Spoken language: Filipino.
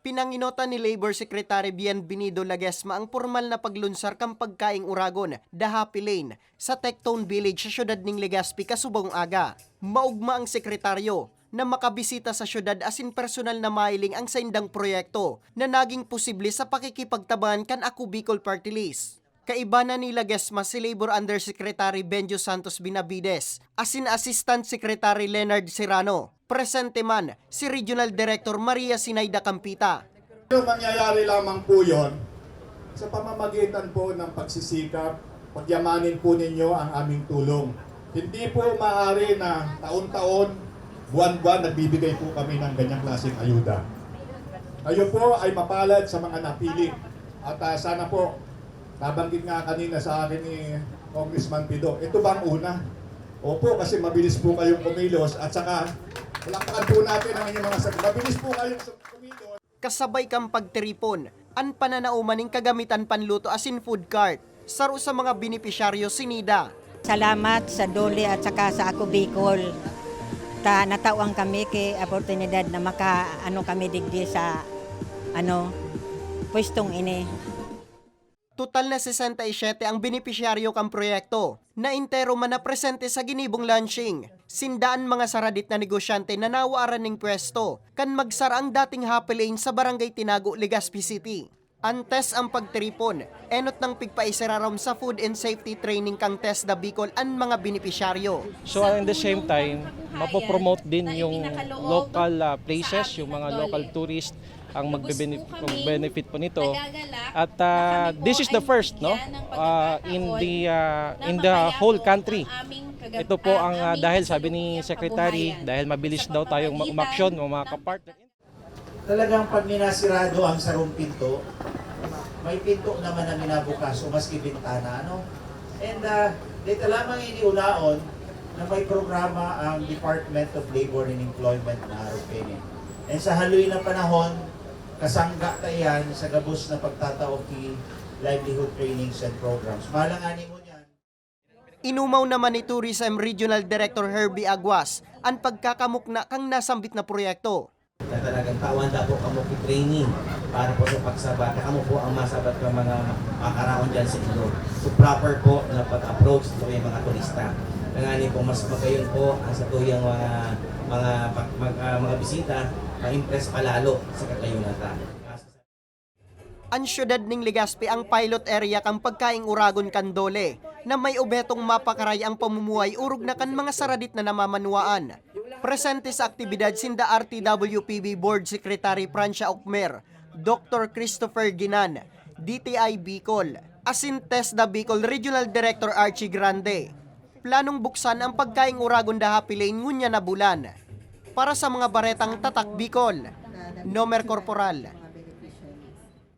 Pinanginota ni Labor Secretary Bienvenido Lagesma ang formal na paglunsar kang pagkaing Uragon, The Happy Lane, sa Tectone Village sa syudad ning Legazpi kasubong aga. Maugma ang sekretaryo na makabisita sa syudad asin personal na mailing ang saindang proyekto na naging posible sa pakikipagtabahan kan Ako Bicol Party List. Kaibana ni Lagesma si Labor Undersecretary Benjo Santos Binavides, asin Assistant Secretary Leonard Serrano, presente man si Regional Director Maria Sinaida Campita. Yung mangyayari lamang po yon sa pamamagitan po ng pagsisikap, pagyamanin po ninyo ang aming tulong. Hindi po maaari na taon-taon, buwan-buwan, nagbibigay po kami ng ganyang klaseng ayuda. Kayo po ay mapalad sa mga napili. At ah, sana po, nabanggit nga kanina sa akin ni Congressman Pido, ito bang una? Opo, kasi mabilis po kayong kumilos at saka palakpakan po natin ang inyong mga sagot. Mabilis po kayong kumilos. kasabay kang pagtiripon, an pananauman ning kagamitan panluto asin food cart, saro sa mga benepisyaryo sinida. Salamat sa Dole at saka sa Ako Bicol. Ta natawang kami kay oportunidad na maka ano kami digdi sa ano pwestong ini. Total na 67 ang benepisyaryo kang proyekto na intero man na presente sa ginibong launching. Sindaan mga saradit na negosyante na nawaaran ng pwesto kan magsara ang dating happy lane sa barangay Tinago, Legazpi City. Antes ang pagtripon, enot ng pigpaisirarom sa food and safety training kang test da Bicol an mga benepisyaryo. So at the same time, mapopromote din yung local uh, places, yung mga local tourists ang magbe-benefit po nito. At uh, this is the first no uh, in the uh, in the whole country. Ito po ang uh, dahil sabi ni secretary dahil mabilis daw tayong ma- umaksyon mga kapartner. talagang pag minasirado ang sarong pinto, may pinto naman na minabukas o maski bintana, ano? And uh, dito lamang iniunaon na may programa ang Department of Labor and Employment na RPN. And sa haloy na panahon, kasangga tayan sa gabos na pagtatao ki livelihood trainings and programs. Malangani mo niyan. Inumaw naman ni Tourism Regional Director Herbie Aguas ang pagkakamukna kang nasambit na proyekto. na talagang tawan na po kamo ki training para po sa pagsabat kamo po ang masabat ng mga makaraon dyan sa ilo. So proper po na pag-approach sa mga turista. Nangani po mas magayon po ang sa tuyang mga mga pag- mag, ah, mga bisita ma-impress palalo sa katayunata. Ang syudad ning Legazpi ang pilot area kang pagkaing Uragon Kandole na may ubetong mapakaray ang pamumuhay urog na kan mga saradit na namamanuaan. Presente sa aktibidad sinda RTWPB Board Secretary Francia Okmer, Dr. Christopher Ginan, DTI Bicol, Asintes da Bicol Regional Director Archie Grande. Planong buksan ang pagkaing Uragon da Happy Lane ngunya na bulan. Para sa mga baretang tatak Bicol, Nomer Corporal,